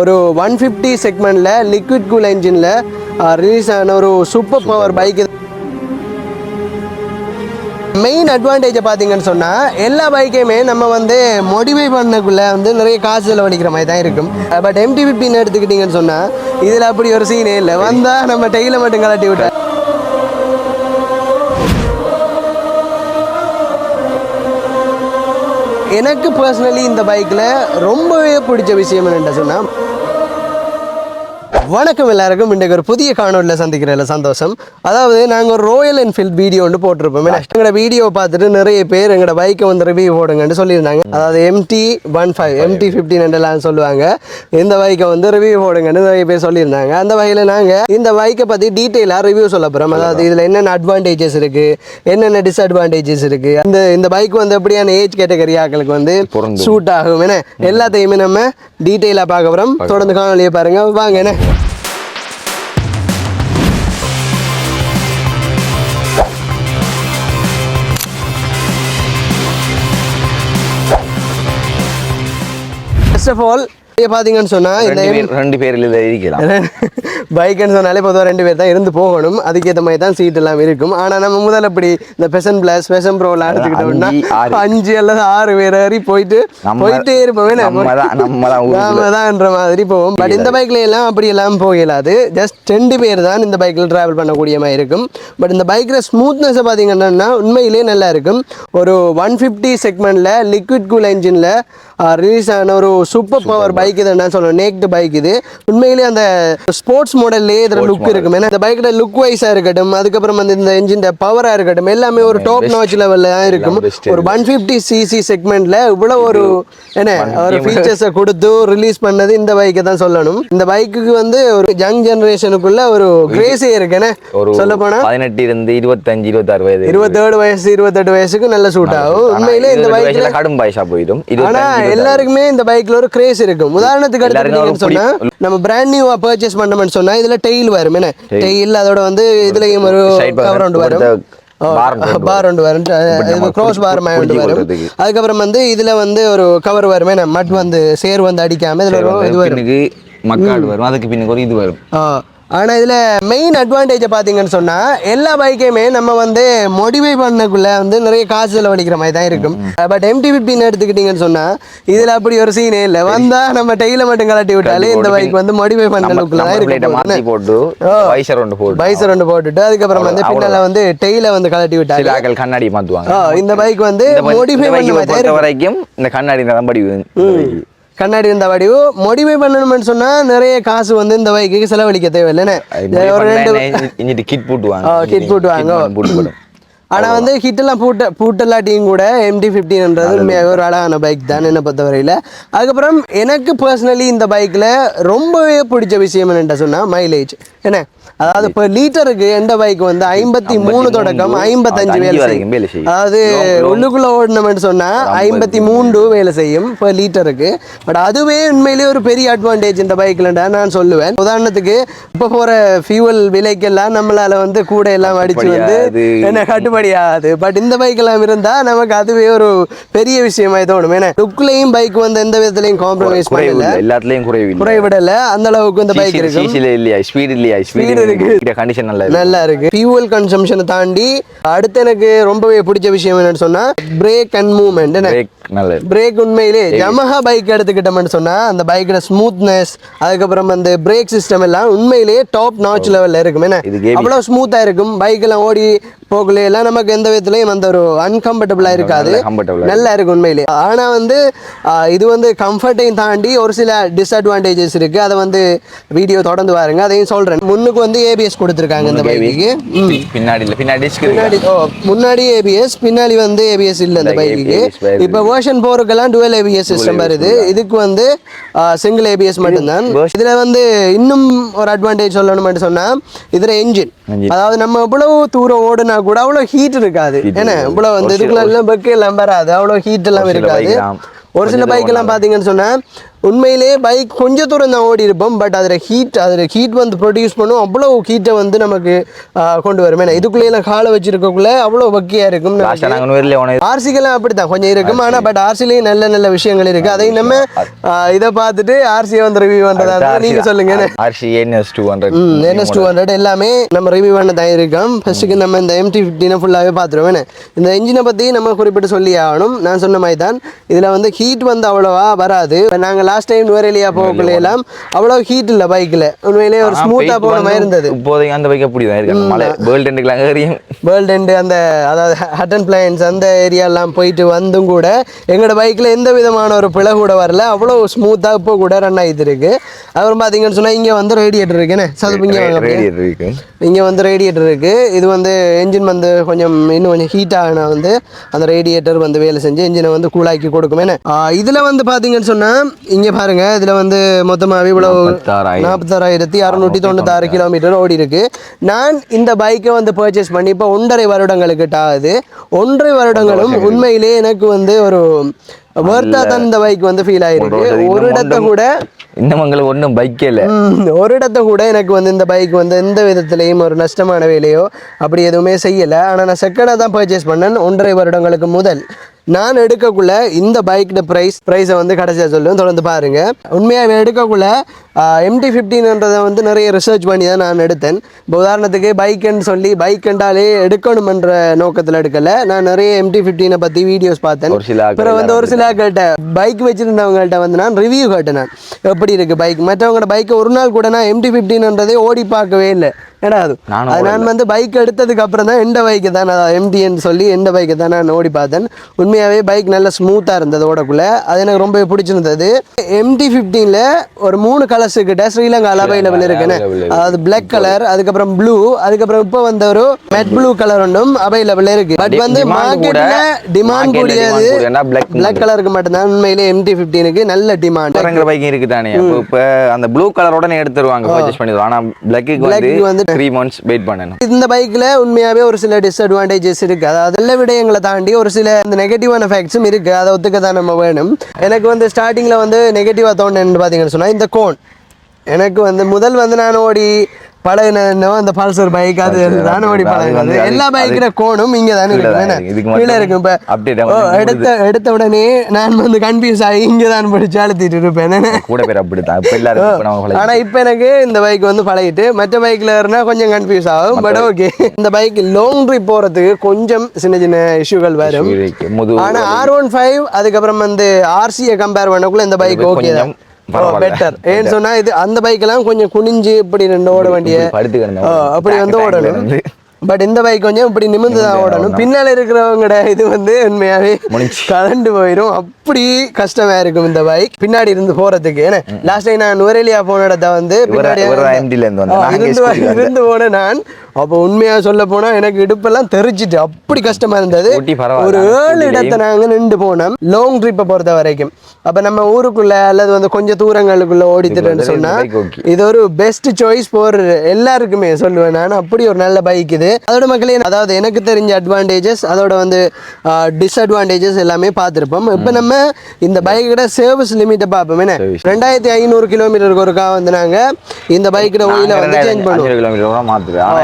ஒரு one fifty செக்மெண்ட்டில் liquid cool என்ஜினில் ரிலீஸ் ஆன ஒரு சூப்பர் பவர் பைக் மெயின் அட்வான்டேஜை பார்த்தீங்கன்னு சொன்னால் எல்லா பைக்கையுமே நம்ம வந்து மோடிஃபை பண்ணக்குள்ள வந்து நிறைய காசு செலவழிக்கிற மாதிரி தான் இருக்கும். பட் எம்டி ஃபிஃப்டின் எடுத்துக்கிட்டிங்கன்னு சொன்னால் இதில் அப்படி ஒரு சீனே இல்லை. வந்தால் நம்ம டெய்ல மட்டும் கலட்டி விட்டா எனக்கு பர்சனலி இந்த பைக்கில் ரொம்பவே பிடிச்ச விஷயம் என்னென்ன சொன்னால் வணக்கம் எல்லாருக்கும். இன்றைக்கு ஒரு புதிய காணொலியில் சந்திக்கிறதுல சந்தோஷம். அதாவது நாங்கள் ஒரு ராயல் என்ஃபீல்ட் வீடியோ ஒன்று போட்டிருப்போம். எங்களோட வீடியோ பார்த்துட்டு நிறைய பேர் எங்களோட பைக்கை வந்து ரிவ்யூ போடுங்கன்னு சொல்லியிருந்தாங்க. அதாவது MT one five MT fifteen எல்லாம் சொல்லுவாங்க. இந்த பைக்கை வந்து ரிவ்யூ போடுங்கன்னு நிறைய பேர் சொல்லியிருந்தாங்க. அந்த வகையில் நாங்கள் இந்த பைக்கை பற்றி டீட்டெயிலாக ரிவ்யூ சொல்ல போகிறோம் அதாவது இதில் என்னென்ன அட்வான்டேஜஸ் இருக்குது என்னென்ன டிஸ்அட்வான்டேஜஸ் இருக்குது இந்த இந்த பைக் வந்து எப்படியான ஏஜ் கேட்டகரி ஆட்களுக்கு வந்து. சூட் ஆகும். என்ன எல்லாத்தையுமே நம்ம டீட்டெயிலாக பார்க்க போகிறோம் தொடர்ந்து காணொலியை பாருங்க. வாங்க என்ன? ஃபர்ஸ்ட் ஆஃப் ஆல் பார்த்தீங்கன்னு சொன்னால் இந்த ரெண்டு பேர் இதுல இருக்கலாம் பைக்குன்னு சொன்னாலே பொதுவாக ரெண்டு பேர் தான் இருந்து போகணும். அதுக்கேற்ற மாதிரி தான் சீட் எல்லாம் இருக்கும். ஆனால் நம்ம முதல்ல இப்படி இந்த பெசன் பிளஸ் பெசன் ப்ரோலாம் எடுத்துக்கிட்டோம்னா அஞ்சு, அல்லது ஆறு பேர் ஏறி போயிட்டு போயிட்டே இருப்போம்? நம்ம. தான்ன்ற மாதிரி போவோம். பட் இந்த பைக்ல எல்லாம் அப்படி எல்லாம் போகலாது. ஜஸ்ட் ரெண்டு பேர் தான் இந்த பைக்கில் டிராவல் பண்ணக்கூடிய மாதிரி இருக்கும். பட் இந்த பைக்கில் ஸ்மூத்னஸை பார்த்தீங்கன்னா உண்மையிலேயே நல்லா இருக்கும். ஒரு ஒன் ஃபிஃப்டி செக்மெண்ட்டில் லிக்விட் கூல் என்ஜினில் ரிலீஸ் ஆன ஒரு சூப்பர் பவர் பைக் இது என்ன சொல்லணும் நேக்டு பைக் இது. உண்மையிலேயே அந்த ஸ்போர்ட்ஸ் மாடல்லே இதில் லுக் இருக்கும். ஏன்னா இந்த பைக்கோட லுக் வைஸாக இருக்கட்டும் அதுக்கப்புறம் வந்து இந்த என்ஜின் பவராக இருக்கட்டும் எல்லாமே ஒரு டாப் நாச் லெவலில் தான் இருக்கும். ஒரு ஒன் ஃபிஃப்டி சிசி செக்மெண்ட்ல இவ்வளோ ஒரு என்ன ஒரு ஃபீச்சர்ஸை கொடுத்து ரிலீஸ் பண்ணது இந்த பைக்கை தான் சொல்லணும். இந்த பைக்குக்கு வந்து ஒரு யங் ஜெனரேஷனுக்குள்ள ஒரு கிரேஸே இருக்கு. என்ன? சொல்ல போனா? பதினெட்டு இருந்து இருபத்தஞ்சு இருபத்தாறு வயது. இருபத்தேழு வயசு இருபத்தெட்டு வயசுக்கு நல்ல சூட் ஆகும். உண்மையிலே இந்த பைக்ல கடும் பாய்ஸா போயிடும். ஆனா இருபத்தஞ்சு, இருபத்தாறு. எல்லாருக்குமே இந்த பைக்ல ஒரு கிரேஸ் இருக்கும். உதாரணத்துக்கு எடுத்துக்கிட்டீங்கன்னு சொன்னா நம்ம பிராண்ட் நியூவா பர்ச்சேஸ் பண்ணோம்னு சொன்னா இதுல டெயில் வரும். என்ன? டெயில் அதோட வந்து இதுலயும் ஒரு கவர் ஒன்று வரும். பார் ஒன்று வரும். க்ரோஸ் பார் ஒன்று வரும். அதுக்கப்புறம் வந்து இதுல வந்து ஒரு கவர் வரும். மட் வந்து சேர் வந்து அடிக்காம இதுல இது வரும். மக்காடு வரும். அதுக்கு பின்னுக்கு ஒரு இது வரும். ஆ. ஆனா இதுல மெயின் அட்வான்டேஜை பார்த்தீங்கன்னு சொன்னா எல்லா பைக்கையுமே நம்ம வந்து மோடிஃபை பண்ணக்குள்ள வந்து நிறைய காசு செலவழிக்கிற மாதிரி தான் இருக்கும். பட் எம்டி ஃபிஃப்டின் எடுத்துக்கிட்டீங்கன்னு சொன்னா இதுல அப்படி ஒரு சீனே இல்லை. வந்தா நம்ம டெய்ல மட்டும் கலட்டி விட்டாலே இந்த பைக் வந்து மோடிஃபை பண்ண லுக்கில் தான் நம்ம plate அ மாத்தி இருக்கு போட்டு வைசர் ஒன்று போட்டு. பைசர் ஒன்று போட்டுட்டு அதுக்கப்புறம் வந்து பின்னால வந்து டெய்ல வந்து கலட்டி விட்டாங்க கண்ணாடி மாத்துவாங்க. ஆ, இந்த பைக் வந்து மோடிஃபை பண்ண. வரைக்கும் இந்த கண்ணாடி தான் படி கண்ணாடி இருந்த வடிவு. மோடிஃபை பண்ணணும்னு சொன்னா நிறைய காசு வந்து இந்த பைக்குக்கு செலவழிக்க தேவையில்லைன்னு. ஒரு ரெண்டு கிட் போட்டுவாங்க kit போட்டுவாங்க. ஆனா வந்து ஹிட்டெல்லாம் பூட்ட பூட்டலாட்டியும் கூட எம்டி ஃபிஃப்டின்ன்றது உண்மையாகவே ஒரு அழகான பைக் தான் என்னை பொறுத்தவரையில். அதுக்கப்புறம் எனக்கு பர்சனலி இந்த பைக்கில் ரொம்பவே பிடிச்ச விஷயம் என்னென்ன சொன்னால் மைலேஜ் என்ன? அதாவது இப்போ லீட்டருக்கு எந்த பைக் வந்து ஐம்பத்தி மூணு தொடக்கம் ஐம்பத்தஞ்சு வேலை செய்யும். அதாவது உள்ளுக்குள்ளே ஓடணும்னு சொன்னால் ஐம்பத்தி மூன்று வேலை செய்யும் இப்போ லீட்டருக்கு பட் அதுவே உண்மையிலேயே ஒரு பெரிய அட்வான்டேஜ் இந்த பைக்கில்டா நான் சொல்லுவேன். உதாரணத்துக்கு இப்போ போகிற ஃபியூவல் விலைக்கெல்லாம் நம்மளால வந்து கூட எல்லாம் அடிச்சு வந்து. என்ன கட்டுப்படியாது பட் இந்த பைக் எல்லாம் இருந்தா நமக்கு அதுவே ஒரு பெரிய விஷயமாய் தோணும். ஏன்னா லுக்லையும் பைக் வந்து எந்த விதத்துலையும் காம்ப்ரமைஸ் பண்ணல. எல்லாத்துலயும் குறைவிடல. அந்த அளவுக்கு இந்த பைக் இருக்கும். சிசில இல்லையா? ஸ்பீடு இல்லையா? ஸ்பீடு இருக்கு. கண்டிஷன் நல்லா இருக்கு. நல்லா இருக்கு. ஃபியூவல் கன்சம்ஷனை தாண்டி அடுத்து எனக்கு ரொம்பவே பிடிச்ச விஷயம் என்னன்னு சொன்னா பிரேக் அண்ட் மூவ்மெண்ட் நல்லா பிரேக் உண்மையிலே Yamaha பைக் எடுத்துக்கிட்டோம்னு சொன்னா அந்த பைக்கோட ஸ்மூத்னஸ் அதுக்கப்புறம் அந்த பிரேக் சிஸ்டம் எல்லாம் உண்மையிலேயே டாப் நாச் லெவல்ல இருக்கும். என்ன. அவ்வளவு ஸ்மூத்தா இருக்கும். பைக் எல்லாம் ஓடி போகல எல்லாம் நமக்கு எந்த விதத்துலயும் அந்த ஒரு அன்கம்ஃபர்டபுளா இருக்காது. நல்ல இருக்கும் உண்மையிலே. ஆனா வந்து இது வந்து கம்ஃபர்ட்டையும் தாண்டி ஒரு சில டிஸ்அட்வான்டேஜஸ் இருக்கு. அதை வந்து வீடியோ தொடர்ந்து பாருங்க. அதையும் சொல்றேன். முன்னுக்கு வந்து ஏபிஎஸ் கொடுத்துருக்காங்க இந்த பைக்குக்கு பி- பின்னாடி பின்னாடி. பின்னாடி ஓ முன்னாடி ஏபிஎஸ் பின்னாடி வந்து ஏபிஎஸ் இல்ல இந்த வருது. இப்போ வெர்ஷன் போருக்கெல்லாம் டுவெல் ஏபிஎஸ் சிஸ்டம் வருது இதுக்கு வந்து சிங்கிள் ஏபிஎஸ் மட்டும்தான். இதுல வந்து இன்னும் ஒரு அட்வான்டேஜ் சொல்லணும்னு சொன்னா இதுல என்ஜின். அதாவது நம்ம இவ்வளவு தூரம் ஓடுனா கூட அவ்வளவு ஹீட் இருக்காது. ஏன்னா. இவ்வளவு வந்து இதுக்குள்ள எல்லாம் பெக்கு எல்லாம் வராது. அவ்வளவு ஹீட் எல்லாம் இருக்காது. ஒரு சில பைக் எல்லாம் பாத்தீங்கன்னு சொன்னா உண்மையிலேயே பைக் கொஞ்ச தூரம் தான் ஓடி இருப்போம் பட் அதில் ஹீட் அதில் ஹீட் வந்து ப்ரொடியூஸ் பண்ணும். அவ்வளோ ஹீட்டை வந்து நமக்கு கொண்டு வரும். ஏன்னா இதுக்குள்ளேயெல்லாம் காலை வச்சிருக்கக்குள்ள அவ்வளோ வக்கியாக இருக்கும் ஆர்சிக்கெல்லாம் அப்படித்தான். கொஞ்சம் இருக்கும். ஆனால் பட் ஆர்சிலையும் நல்ல நல்ல விஷயங்கள் இருக்கு. அதையும் நம்ம இதை பார்த்துட்டு ஆர்சியை வந்து ரிவ்யூ பண்ணுறதா நீங்க சொல்லுங்க. என்ன? RC NS two hundred NS two hundred எல்லாமே நம்ம ரிவ்யூ பண்ண தான் இருக்கோம். ஃபர்ஸ்ட்டுக்கு நம்ம இந்த எம்டி ஃபிஃப்டினை ஃபுல்லாகவே பார்த்துருவோம். இந்த இன்ஜினை பற்றி நம்ம குறிப்பிட்டு சொல்லி ஆகணும். நான் சொன்ன மாதிரி தான் இதில் வந்து ஹீட் வந்து அவ்வளோவா வராது. நாங்கள் லாஸ்ட் டைம் நுவரெலியா போகக்குள்ள எல்லாம் அவ்வளோ ஹீட் இல்லை பைக்கில் உண்மையிலேயே ஒரு ஸ்மூத்தாக போன மாதிரி இருந்தது. இப்போதைக்கு அந்த பைக் அப்படி தான் இருக்கு மலை வேர்ல்டு ரெண்டுக்குலாம் ஏறியும் வேர்ல்டு எண்டு அந்த அதாவது ஹட்டன் பிளைன்ஸ் அந்த ஏரியாலாம் போயிட்டு வந்தும் கூட எங்களோட பைக்கில் எந்த விதமான ஒரு பிழை கூட வரல. அவ்வளோ ஸ்மூத்தாக இப்போ கூட ரன் ஆகிட்டு இருக்கு. அப்புறம் பார்த்தீங்கன்னு சொன்னால் இங்கே வந்து ரேடியேட்டர் இருக்குன்னு சதுப்பு இங்கே வாங்க அப்படியே. ரேடியேட்டர் இருக்கு. இங்கே வந்து ரேடியேட்டர் இருக்குது இது வந்து என்ஜின் வந்து கொஞ்சம் இன்னும் கொஞ்சம் ஹீட் ஆகினா வந்து அந்த ரேடியேட்டர் வந்து வேலை செஞ்சு என்ஜினை வந்து கூலாக்கி கொடுக்கும். என்ன? இதில் வந்து பார்த்தீங்கன்னு சொன்னால் இங்கே பாருங்கள் இதில் வந்து மொத்தமாக இவ்வளோ. நாற்பத்தாறாயிரத்தி அறுநூற்றி தொண்ணூத்தாறு கிலோமீட்டர் ஓடி இருக்கு. நான் இந்த பைக்கை வந்து பர்ச்சேஸ் பண்ணி இப்போ ஒன்றரை வருடங்களுக்கு ஆகுது ஒன்றரை வருடங்களும் உண்மையிலே எனக்கு வந்து ஒரு ஒர்த்தா தான் இந்த பைக் வந்து ஃபீல் ஆயிருக்கு. ஒரு இடத்த கூட இன்னும் உங்களுக்கு ஒன்றும் பைக்கே இல்லை. ஒரு இடத்த கூட எனக்கு வந்து இந்த பைக் வந்து எந்த விதத்துலேயும் ஒரு நஷ்டமான வேலையோ அப்படி எதுவுமே செய்யலை. ஆனால் நான் செகண்டாக தான் பர்ச்சேஸ் பண்ணேன் ஒன்றரை வருடங்களுக்கு முதல். நான் எடுக்கக்குள்ள இந்த பைக்கோட ப்ரைஸ் ப்ரைஸை வந்து கடைசியாக சொல்லுவேன். தொடர்ந்து பாருங்க. உண்மையாக எடுக்கக்குள்ள எம்டி ஃபிஃப்டின்ன்றதை வந்து நிறைய ரிசர்ச் பண்ணி தான் நான் எடுத்தேன். இப்போ உதாரணத்துக்கு பைக்குன்னு சொல்லி பைக் என்றாலே எடுக்கணுமென்ற நோக்கத்தில் எடுக்கல. நான் நிறைய எம்டி ஃபிஃப்டீனை பற்றி வீடியோஸ் பார்த்தேன். அப்புறம் வந்து ஒரு சில கேட்ட பைக் வச்சிருந்தவங்கள்ட்ட வந்து நான் ரிவ்யூ கேட்டேன் நான். எப்படி இருக்கு பைக் மற்றவங்களோட பைக்கை ஒரு நாள் கூட நான் எம்டி ஃபிஃப்டின்ன்றதே ஓடி பார்க்கவே இல்லை. ஏடா அது? நான் வந்து பைக் எடுத்ததுக்கு அப்புறம் தான் எந்த பைக்கு தான் நான் எம்டின்னு சொல்லி எந்த பைக்கை தான் நான் ஓடி பார்த்தேன். உண்மையாகவே பைக் நல்ல ஸ்மூத்தாக இருந்தது ஓடக்குள்ள. அது எனக்கு ரொம்ப பிடிச்சிருந்தது. எம்டி ஃபிஃப்டீனில் ஒரு மூணு கலர்ஸ் கிட்ட ஸ்ரீலங்காவில் அவைலபிள் இருக்குன்னு அதாவது பிளாக் கலர் அதுக்கப்புறம் ப்ளூ அதுக்கப்புறம் இப்போ வந்த ஒரு மெட் ப்ளூ கலர் ஒன்றும் அவைலபிள் இருக்கு. பட் வந்து மார்க்கெட்டில் டிமாண்ட் கூடியது பிளாக் கலருக்கு மட்டும்தான் உண்மையிலே எம்டி ஃபிஃப்டீனுக்கு நல்ல டிமாண்ட் இறங்குற பைக் இருக்கு தானே இப்போ அந்த ப்ளூ கலரோட எடுத்துருவாங்க பர்ச்சேஸ் பண்ணிடுவோம் ஆனா பிளாக்கு வந்து- த்ரீ மந்த்ஸ் வெயிட் பண்ணணும். இந்த பைக்கில் உண்மையாகவே ஒரு சில டிஸ்அட்வான்டேஜஸ் இருக்குது அதாவது எல்லா விடயங்களை தாண்டி ஒரு சில இந்த நெகட்டிவான ஃபேக்ட்ஸும் இருக்குது அதை ஒத்துக்க தான் நம்ம வேணும். எனக்கு வந்து ஸ்டார்டிங்கில் வந்து நெகட்டிவாக தோணுன்னு பார்த்தீங்கன்னு சொன்னால் இந்த கோன் எனக்கு வந்து முதல் வந்து நான் ஓடி பழகினோ அந்த பல்சர் பைக் அது ஓடி பழகினது எல்லா பைக்கிற கோனும் இங்கே தானே கீழே இருக்கு. இருக்கும். இப்போ. எடுத்த எடுத்த உடனே நான் வந்து கன்ஃபியூஸ் ஆகி இங்கே தான் படிச்சு அழுத்திட்டு இருப்பேன். கூட பேர் அப்படித்தான். இப்போ எல்லாரும் இப்போ எனக்கு இந்த பைக் வந்து பழகிட்டு மற்ற பைக்ல இருந்தா கொஞ்சம் கன்ஃபியூஸ் ஆகும் பட் ஓகே இந்த பைக் லாங் ட்ரிப் போறதுக்கு கொஞ்சம் சின்ன சின்ன இஷ்யூகள் வரும். ஆனா ஆர் ஒன் ஃபைவ் அதுக்கப்புறம் வந்து ஆர்சியை கம்பேர் பண்ணக்குள்ள இந்த பைக் ஓகே தான். பெட்டர் ஏன்னு சொன்னா இது அந்த பைக் எல்லாம் கொஞ்சம் குனிஞ்சு இப்படி ரெண்டு ஓட வேண்டிய ஆ, அப்படி வந்து ஓடணும். பட் இந்த பைக் கொஞ்சம் இப்படி நிமிர்ந்து தான் ஓடணும். பின்னால இருக்கிறவங்கட இது வந்து உண்மையாவே. கலண்டு போயிடும் அப்படி கஷ்டமா இருக்கும் இந்த பைக் பின்னாடி இருந்து போறதுக்கு. ஏன்னா லாஸ்ட் டைம் நான் நுவரெலியா போன இடத்த வந்து பின்னாடி இருந்து போன நான். அப்போ உண்மையா சொல்ல போனா எனக்கு இடுப்பெல்லாம் தெரிச்சிட்டு அப்படி கஷ்டமா இருந்தது. ஒரு ஏழு இடத்தை நாங்க நின்று போனோம். லாங் ட்ரிப்பை பொறுத்த வரைக்கும். அப்ப நம்ம ஊருக்குள்ள அல்லது வந்து கொஞ்சம் தூரங்களுக்குள்ள ஓடித்துட்டேன்னு சொன்னா. இது ஒரு பெஸ்ட் சாய்ஸ் ஃபார் எல்லாருக்குமே சொல்லுவேன் நான். அப்படி ஒரு நல்ல பைக் இது. அதோட மக்களே அதாவது எனக்கு தெரிஞ்ச அட்வான்டேஜஸ் அதோட வந்து டிஸ்அட்வான்டேஜஸ் எல்லாமே பார்த்துருப்போம். இப்போ நம்ம இந்த பைக்கோட சர்வீஸ் லிமிட்டை பார்ப்போம். என்ன. ரெண்டாயிரத்தி ஐநூறு கிலோமீட்டருக்கு ஒருக்கா வந்து நாங்க இந்த பைக்கோட ஒயில வந்து சேஞ்ச் பண்ணுவோம்.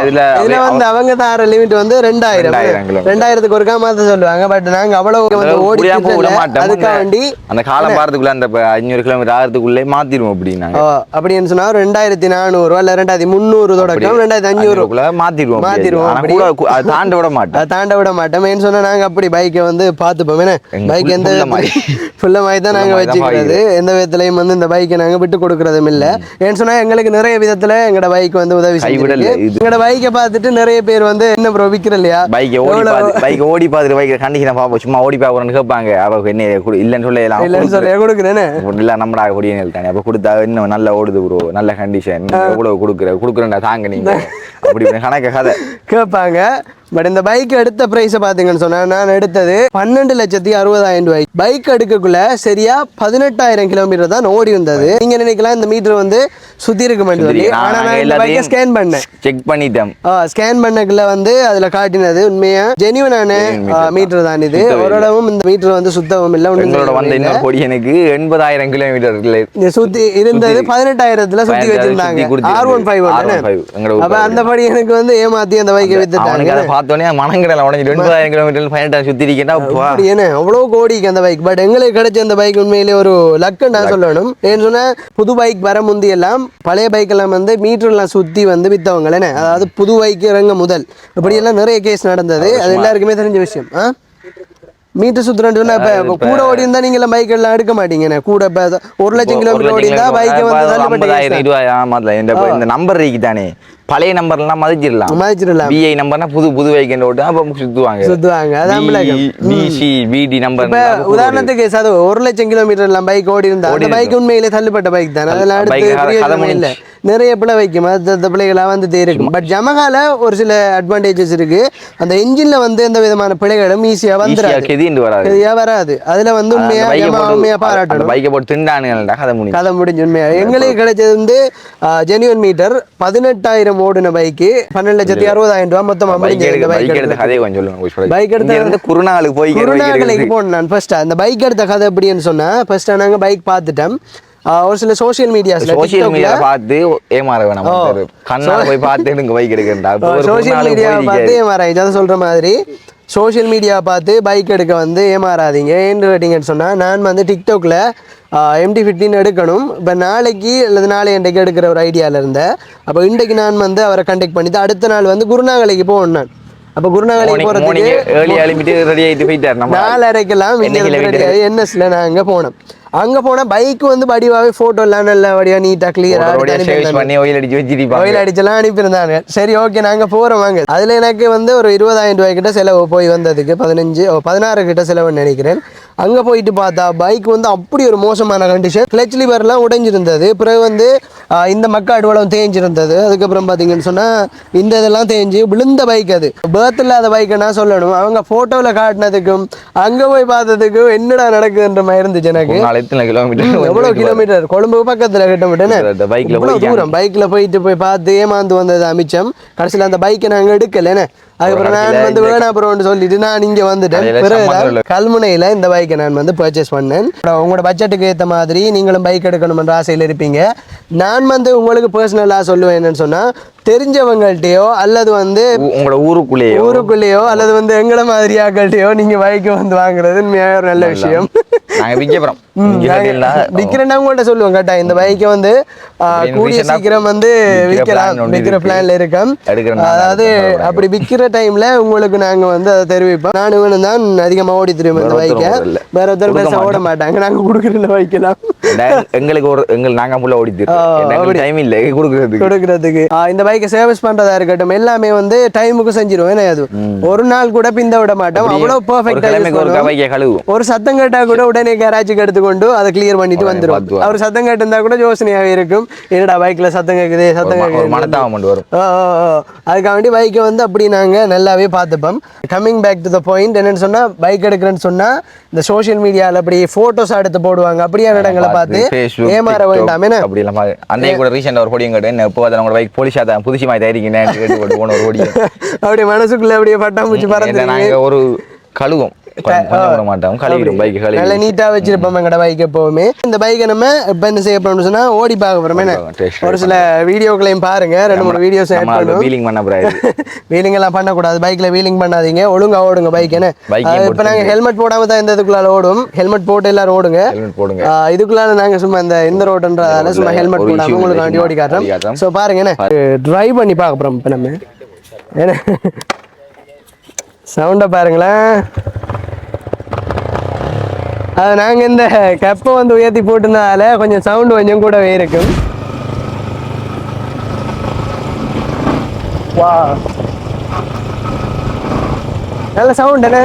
இதுல வந்து அவங்க தார லிமிட் வந்து ரெண்டாயிரம். ரெண்டாயிரத்துக்கு ஒருக்கா மாத்த சொல்லுவாங்க. பட் நாங்க அவ்வளவு வந்து ஓடி அதுக்காக வேண்டி அந்த காலம் பாரத்துக்குள்ள அந்த அஞ்சூறு கிலோமீட்டர் ஆகிறதுக்குள்ளே மாத்திடுவோம் அப்படின்னாங்க அப்படின்னு சொன்னா ரெண்டாயிரத்தி நானூறு இல்ல ரெண்டாயிரத்தி முந்நூறு தொடக்கம் ரெண்டாயிரத்தி அஞ்சூறு அஞ்சூறுக்குள்ள மாத்திடுவோம் மாத்திடுவோம் ஆனா அப்படி. கூட கு- அதை தாண்ட விட மாட்டோம். அதை தாண்ட விட மாட்டோம். சொன்னா நாங்க அப்படி பைக்கை வந்து பார்த்துப்போம். என்ன? பைக் எந்த மாதிரி. ஃபுல்ல மாதிரி தான் நாங்க full மாதிரி தான் வச்சுக்கிறது. எந்த விதத்துலயும் வந்து இந்த பைக்கை நாங்க விட்டு கொடுக்கறதும் இல்ல. ஏன்னு சொன்னா எங்களுக்கு நிறைய விதத்துல எங்களோட பைக் வந்து உதவி இது. எங்களோட பைக்கை பார்த்துட்டு நிறைய பேர் வந்து என்ன ப்ரோ விக்கிற இல்லையா? பைக்கை ஓடி பார்த்து பைக்கை ஓடி பார்த்துட்டு பைக்கை கண்டிஷனை பார்ப்போம். சும்மா ஓடி பார்க்கறேன்னு கேட்பாங்க. அவ என்ன இல்லைன்னு சொல்லலாம் இல்லைன்னு சொல்லி கொடுக்குறேன்னு இல்ல நம்மடா கொடியே இருக்கானே அப்ப கொடுத்தா இன்னும் நல்லா ஓடுது ப்ரோ நல்ல கண்டிஷன் எவ்வளவு கொடுக்குற கொடுக்குறேன்டா தாங்க நீங்க. அப்படி கணக்கு கதை. கேட்பாங்க. பட் இந்த பைக் எடுத்த ப்ரைஸை பார்த்தீங்கன்னு சொன்னா நான் எடுத்தது பன்னெண்டு லட்சத்தி அறுபதாயிரம் ரூபாய். பைக் எடுக்கக்குள்ள சரியா பதினெட்டாயிரம் கிலோமீட்டர் தான் ஓடி வந்தது. நீங்க நினைக்கலாம் இந்த மீட்டர் வந்து சுத்தி ஆனா நான் இந்த பைக்கை எல்லாத்தையும் ஸ்கேன் பண்ணேன். செக் பண்ணிட்டோம் ஸ்கேன் பண்ணக்குள்ள வந்து அதுல காட்டினது உண்மையா? ஜெனியூனான மீட்டர் தான். இது. இடமும் இந்த மீட்டர் வந்து சுத்தமும் இல்லை. எங்களோட வந்த இல்லை. இன்னொரு பொடி எனக்கு எண்பதாயிரம் கிலோமீட்டர் இந்த சுத்தி இருந்தது பதினெட்டாயிரத்துல சுத்தி வச்சிருந்தாங்க. ஆர் ஒன் ஃபைவ் R15 எங்களோட அப்ப அந்த படி எனக்கு வந்து ஏமாத்தி அந்த பைக்கை வித்துட்டாங்க. பார்த்தோன்னே மனங்கடல உடஞ்சி எண்பதாயிரம் கிலோமீட்டர் இருக்கேன்டா அப்பா அப்படி என்ன? அவ்வளோ கோடிக்கு அந்த பைக் பட் எங்களுக்கு கிடைச்ச அந்த பைக் உண்மையிலே ஒரு லக்கு நான் சொல்லணும். ஏன்னு சொன்னா புது பைக் வர முந்தி எல்லாம் பழைய பைக் எல்லாம் வந்து மீட்டர்லாம் சுத்தி வந்து வித்தவங்க என்ன? அதாவது புது பைக் இறங்க முதல். இப்படி எல்லாம் நிறைய கேஸ் நடந்தது. அது எல்லாருக்குமே தெரிஞ்ச விஷயம். ஆ? மீட்டர் சுத்துறேன்னு சொன்னா இப்ப கூட ஓடி இருந்தா நீங்க எல்லாம் பைக் எல்லாம் எடுக்க மாட்டீங்கண்ணே கூட இப்ப ஒரு லட்சம் கிலோமீட்டர் ஓடி இருந்தா பைக்கை வந்து இந்த நம்பர் தானே பழைய நம்பர்லாம் மதிச்சிடலாம். மதிச்சிடலாம். பிஐ நம்பர்னா புது புது வைக்கண்ட் ஓட்டு அப்ப சுத்துவாங்க. சுத்துவாங்க. அதான் விளக்கம். பிசி பிடி நம்பர் உதாரணத்துக்கு அது ஒரு லட்சம் கிலோமீட்டர் எல்லாம் பைக் ஓடி இருந்தா அந்த பைக் உண்மையிலே தள்ளுப்பட்ட பைக் தான்? அதெல்லாம் அடுத்து இல்ல. நிறைய பிள்ளை வைக்கும். அந்த பிள்ளைகளாக வந்து இருக்கும். பட் ஜமகால ஒரு சில அட்வான்டேஜஸ் இருக்கு. அந்த இன்ஜின்ல வந்து எந்த விதமான பிழைகளும் ஈஸியா வந்துடாது கெதிண்டு வராது. அதுல வந்து உண்மையா உண்மையா பாராட்டணும். பைக்கை போட்டு திண்டானுங்கள்டா கதை முடிஞ்சு கதை முடிஞ்சு உண்மையா. எங்களுக்கு கிடைச்சது வந்து ஜெனியூன் மீட்டர் பதினெட்டாயிரம் ஓடின பைக்கு பன்னெண்டு லட்சத்தி அறுபதாயிரம் ரூபாய் மொத்தமா பைக் பைக் பைக் எடுத்த கதையை கொஞ்சம் சொல்லுங்க. Bike எடுத்த- குருநாளுக்கு போய் குருநாகலைக்கு போனேன் நான் ஃபர்ஸ்ட் அந்த பைக் எடுத்த கதை எப்படின்னு சொன்னா ஃபர்ஸ்ட் நாங்க பைக் பார்த்துட்டோம். ஒரு சில சோஷியல் மீடியாஸ்ல சோசியல் மீடியா பார்த்து ஏமாற வேணாம். கண்ணால போய் பார்த்து எனக்கு பைக் எடுக்கண்டா சோஷியல் மீடியாவை பார்த்து ஏமாறாங்க அதை சொல்ற மாதிரி. சோஷியல் மீடியாவை பார்த்து பைக் எடுக்க வந்து ஏமாறாதீங்க. ஏன்னு கேட்டிங்கன்னு சொன்னால் நான் வந்து டிக்டாக்ல எம்டி ஃபிஃப்டின் எடுக்கணும். இப்போ நாளைக்கு அல்லது நாளை இன்றைக்கு எடுக்கிற ஒரு ஐடியாவில் இருந்தேன் அப்போ இன்றைக்கு நான் வந்து அவரை கண்டெக்ட் பண்ணிட்டு அடுத்த நாள் வந்து குருநாகலைக்கு போகணும் நான். அப்போ குருநாகலைக்கு போகிறதுக்கு நாலரைக்கெல்லாம் என்எஸ்ல நான் அங்கே போனோம் அங்கே போனால் பைக் வந்து வடிவாகவே ஃபோட்டோ எல்லாம் நல்ல கிளியராக சர்வீஸ் பண்ணி ஒயில் அடிச்சு வச்சிருப்பாங்க. அடிச்செல்லாம் அனுப்பியிருந்தாங்க. சரி ஓகே நாங்கள் போகிறோம் வாங்க. அதில் எனக்கு வந்து ஒரு இருபதாயிரம் ரூபாய் கிட்ட செலவு போய் வந்ததுக்கு பதினஞ்சு பதினாறு கிட்ட செலவுன்னு நினைக்கிறேன். அங்கே போயிட்டு பார்த்தா பைக் வந்து அப்படி ஒரு மோசமான கண்டிஷன் கிளச் லிவர்லாம் உடைஞ்சிருந்தது. பிறகு வந்து இந்த மக்காடு வளம் தேஞ்சிருந்தது அதுக்கப்புறம் பார்த்தீங்கன்னு சொன்னால் இந்த இதெல்லாம் தேஞ்சு விழுந்த பைக் அது. பேர்த் இல்லாத பைக்கை நான் சொல்லணும். அவங்க ஃபோட்டோவில் காட்டினதுக்கும் அங்கே போய் பார்த்ததுக்கும் என்னடா நடக்குதுன்ற மாதிரி இருந்துச்சு எனக்கு. கிலோமீட்டர் எவ்வளவு கிலோமீட்டர் கொழும்பு பக்கத்துல கிட்டமிட்டேன்னு இந்த bike ல இவ்வளவு போய் தூரம் பைக்ல போயிட்டு போய் பார்த்து ஏமாந்து வந்தது அமிச்சம். கடைசியில் அந்த பைக்கை நாங்க எடுக்கலன்னு அதுக்கப்புறம் நான் வந்து வேணாப்புறம்னு சொல்லிட்டு நான் இங்க வந்துட்டேன். இல்ல. கல்முனையில இந்த பைக்கை நான் வந்து பர்ச்சேஸ் பண்ணேன். உங்களோட பட்ஜெட்டுக்கு ஏத்த மாதிரி நீங்களும் பைக் எடுக்கணும்ன்ற ஆசையில் இருப்பீங்க. நான் வந்து உங்களுக்கு பர்சனலாக சொல்லுவேன் என்னன்னு சொன்னா தெரிஞ்சவங்கள்ட்டயோ அல்லது வந்து உங்களோட ஊருக்குள்ளேயோ? ஊருக்குள்ளேயோ அல்லது வந்து எங்களை மாதிரி ஆக்கள்கிட்டயோ நீங்க பைக்கை வந்து வாங்குறது உண்மையாக ஒரு நல்ல விஷயம். விஜயபுரம் விற்கிறேன்னா உங்கள்கிட்ட சொல்லுவோம் கேட்டா இந்த பைக்கை வந்து கூடிய சீக்கிரம் வந்து விற்கலாம் விற்கிற. பிளான்ல இருக்கோம். அதாவது அப்படி விற்கிற டைம்ல உங்களுக்கு நாங்க வந்து அதை தெரிவிப்போம். நான் தான் அதிகமா ஓடி இந்த பைக்கை. வேற ஒருத்தர் பேச ஓட மாட்டாங்க. நாங்க கொடுக்குற பைக்கெல்லாம் டேரக்ட் எங்களுக்கு ஒரு எங்கள் நாங்க ஃபுல்லா ஓடி டைம் இல்ல கொடுக்கறதுக்கு. கொடுக்கறதுக்கு. இந்த பைக்கை சர்வீஸ் பண்றதா இருக்கட்டும் எல்லாமே வந்து டைமுக்கு செஞ்சிருவோம் ஏன்னா அது ஒரு நாள் கூட பிந்த விட மாட்டோம். அவ்வளவு பர்ஃபெக்டா ஒரு சத்தம் கேட்டா கூட உடனே கேராஜுக்கு எடுத்துக்கொண்டு அதை கிளியர் பண்ணிட்டு பார்த்துவா. அவர் சத்தம் கேட்டிருந்தா கூட யோசனையாவே இருக்கும். என்னடா பைக்ல சத்தம் கேக்குது சத்தம் கேக்குது மனத்தாவம் கொண்டு வரும். அதுக்காக வேண்டி பைக்கை வந்து அப்படி நாங்கள் நல்லாவே பார்த்துப்போம். Coming back to the point என்னன்னு சொன்னால் பைக் எடுக்கிறேன்னு சொன்னால் இந்த சோஷியல் மீடியாவில் அப்படி ஃபோட்டோஸ் எடுத்து போடுவாங்க. அப்படியான இடங்களை பார்த்து ஏமாற வேண்டாம். என்ன? அப்படி பாரு. அன்னைக்கு கூட ரீசெண்டா ஒரு பொடியும் கேட்டேன் எப்போ அதை உங்களோட பைக் போலீஸா தான் புதுசு மாதிரி தயாரிக்கிறேன் கேட்டு போட்டு போன ஒரு பொடி அப்படி மனசுக்குள்ள அப்படியே பட்டாம்பூச்சி பறந்து நாங்க ஒரு கழுவும். மாட்டோம் கழுவிடும் பைக் நல்ல கழுவி நீட்டா வச்சிருப்போம் எங்கட பைக் எப்பவுமே. இந்த பைக்கை நம்ம இப்போ என்ன செய்ய போறோம்னு சொன்னா ஓடி பார்க்க போறோம். என்ன? ஒரு சில வீடியோக்களையும் பாருங்க. ரெண்டு மூணு வீடியோஸ் ஆட் பண்ணுவோம். வீலிங் பண்ண போறாரு. வீலிங் எல்லாம் பண்ணக்கூடாது. பைக்ல வீலிங் பண்ணாதீங்க. ஒழுங்கா ஓடுங்க பைக் என்ன? இப்ப நாங்க ஹெல்மெட் போடாம தான் இந்த இதுக்குள்ளால ஓடும். ஹெல்மெட் போட்டு எல்லாரும் ஓடுங்க. போடுங்க. இதுக்குள்ளால நாங்க சும்மா இந்த இந்த ரோடுன்றதால சும்மா ஹெல்மெட் போடாம உங்களுக்கு வண்டி ஓடி காட்டுறோம். ஸோ பாருங்க என்ன? டிரைவ் பண்ணி பார்க்க போறோம் இப்போ நம்ம. என்ன? சவுண்டை பாருங்களேன். அது நாங்கள் இந்த கப்பை வந்து உயர்த்தி போட்டிருந்ததால கொஞ்சம் சவுண்டு கொஞ்சம் கூடவே இருக்கும். வா நல்ல சவுண்ட் என்ன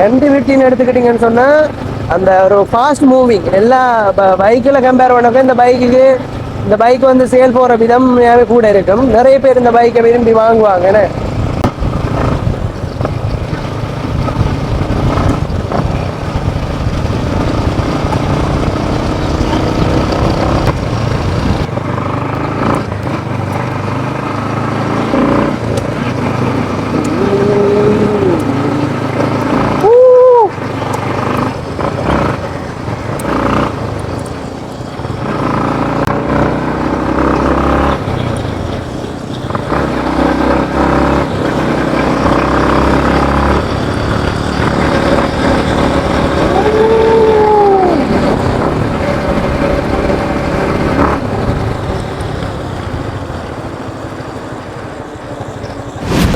ரெண்டு வெட்டின்னு எடுத்துக்கிட்டிங்கன்னு சொன்னால் அந்த ஒரு ஃபாஸ்ட் மூவிங் எல்லா பைக்கில் கம்பேர் பண்ணப்போ இந்த பைக்குக்கு இந்த பைக் வந்து சேல் போகிற விதம் கூட இருக்கும். நிறைய பேர் இந்த பைக்கை விரும்பி வாங்குவாங்க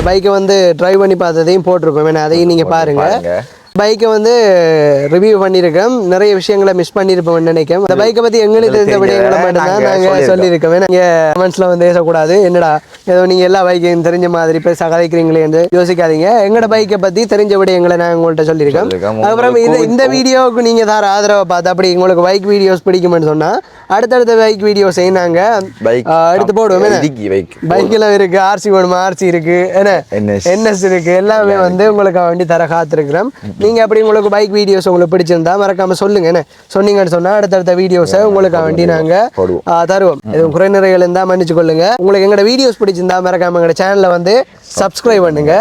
பைக்கை வந்து ட்ரைவ் பண்ணி பார்த்ததையும் போட்டிருக்கோம். வேணா அதையும் நீங்கள் பாருங்க. பாருங்க. பைக்கை வந்து ரிவ்யூ பண்ணியிருக்கோம். நிறைய விஷயங்களை மிஸ் பண்ணியிருப்போம்னு நினைக்கிறேன். இந்த பைக்கை பற்றி எங்களுக்கு தெரிஞ்ச எங்களுக்கு விடயங்களை மட்டும்தான் நாங்க நாங்கள் சொல்லியிருக்கோம். நீங்கள் கமெண்ட்ஸில் வந்து பேசக்கூடாது. என்னடா ஏதோ நீங்கள் எல்லா பைக்கையும் தெரிஞ்ச மாதிரி பேச கதைக்கிறீங்களேன்னு யோசிக்காதீங்க. எங்களோட பைக்கை பற்றி தெரிஞ்ச விடயங்களை நாங்கள் உங்கள்கிட்ட சொல்லியிருக்கோம். அப்புறம் இது இந்த வீடியோவுக்கு நீங்கள் தர ஆதரவை பார்த்து அப்படி உங்களுக்கு பைக் வீடியோஸ் பிடிக்குமென்னு சொன்னால் அடுத்தடுத்த பைக் வீடியோஸையும் நாங்கள் பைக் எடுத்து போடுவோம். பைக் பைக்கில் இருக்கு ஆர்சி வேணுமா ஆர்சி இருக்கு என்ன? NS. என்எஸ் இருக்கு எல்லாமே வந்து உங்களுக்கு வண்டி தர காத்திருக்கிறோம். நீங்க அப்படி உங்களுக்கு பைக் வீடியோஸ் உங்களுக்கு பிடிச்சிருந்தா மறக்காம சொல்லுங்க என்ன? சொன்னீங்கன்னு சொன்னா அடுத்தடுத்த வீடியோஸை உங்களுக்கு வண்டி நாங்க தருவோம். எதுவும் குறைநிறைகள் இருந்தா மன்னிச்சு கொள்ளுங்க. உங்களுக்கு எங்களோட வீடியோஸ் பிடிச்சிருந்தா மறக்காம எங்களோட சேனலை வந்து சப்ஸ்கிரைப் பண்ணுங்க.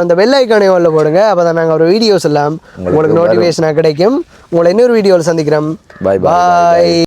அந்த பெல் ஐக்கானையும் உள்ள போடுங்க. அப்பதான் நாங்க ஒரு வீடியோஸ் எல்லாம் உங்களுக்கு நோட்டிஃபிகேஷனாக கிடைக்கும். உங்களை இன்னொரு வீடியோவில் சந்திக்கிறோம். Bye. பாய்